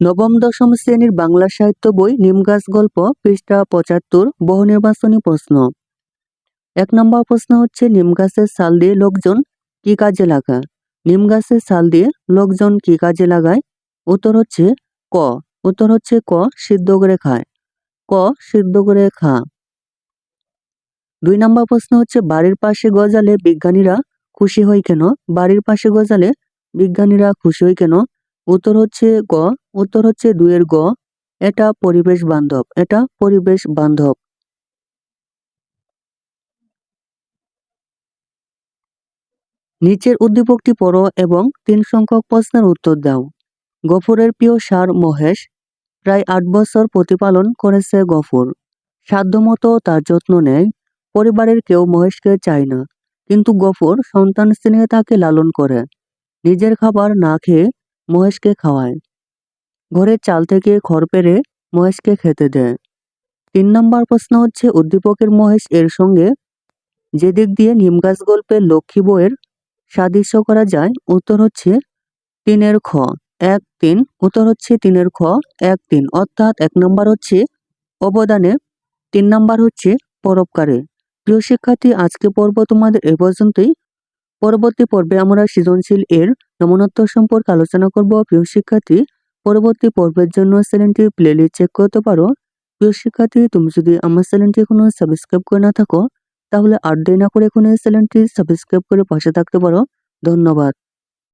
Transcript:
নবম দশম শ্রেণির বাংলা সাহিত্য বই নিমগাছ গল্প, পৃষ্ঠা পঁচাত্তর, বহু নির্বাচনী প্রশ্ন। এক নম্বর প্রশ্ন হচ্ছে নিম গাছের ছাল দিয়ে লোকজন কি কাজে লাগায়? নিম গাছের ছাল দিয়ে লোকজন কি কাজে লাগায়? উত্তর হচ্ছে, ক। উত্তর হচ্ছে, ক সিদ্ধ করে খায়। ক সিদ্ধ করে খা। দুই নম্বর প্রশ্ন হচ্ছে, বাড়ির পাশে গজালে বিজ্ঞানীরা খুশি হয় কেন? বাড়ির পাশে গজালে বিজ্ঞানীরা খুশি হয় কেন? উত্তর হচ্ছে, গ। উত্তর হচ্ছে দুইয়ের গ। এটা পরিবেশ বান্ধব, এটা পরিবেশ বান্ধব। নিচের উদ্দীপকটি পড়ো এবং তিন সংখ্যক প্রশ্নের উত্তর দাও। গফুরের প্রিয় সার মহেশ প্রায় আট বছর প্রতিপালন করেছে গফুর। সাধ্যমতো তার যত্ন নেয়, পরিবারের কেউ মহেশকে চায় না। কিন্তু গফুর সন্তান স্নেহে তাকে লালন করে। নিজের খাবার না খেয়ে মহেশকে খাওয়ায়। ঘরের চাল থেকে খড় পেরে মহেশকে খেতে দেয়। তিন নম্বর প্রশ্ন হচ্ছে, উদ্দীপকের মহেশ এর সঙ্গে যে দিক দিয়ে নিমগাছ গল্পের লক্ষ্মী বইয়ের সাদৃশ্য করা যায়, উত্তর হচ্ছে তিনের খ। এক তিন, উত্তর হচ্ছে তিনের খ, এক তিন। অর্থাৎ এক নম্বর হচ্ছে অবদানে, তিন নম্বর হচ্ছে পরোপকারে। প্রিয় শিক্ষার্থী আজকে পর্ব তোমাদের এ পর্যন্তই। পরবর্তী পর্বে আমরা সৃজনশীল এর নমনত্ব সম্পর্কে আলোচনা করব। প্রিয় শিক্ষার্থী পরবর্তী পর্বের জন্য চ্যানেলটি প্লেলিস্ট চেক করতে পারো। প্রিয় শিক্ষার্থী, তুমি যদি আমার চ্যানেলটি এখনও সাবস্ক্রাইব করে না থাকো, তাহলে আর দেরি না করে এখন এই চ্যানেলটি সাবস্ক্রাইব করে পাশে থাকতে পারো। ধন্যবাদ।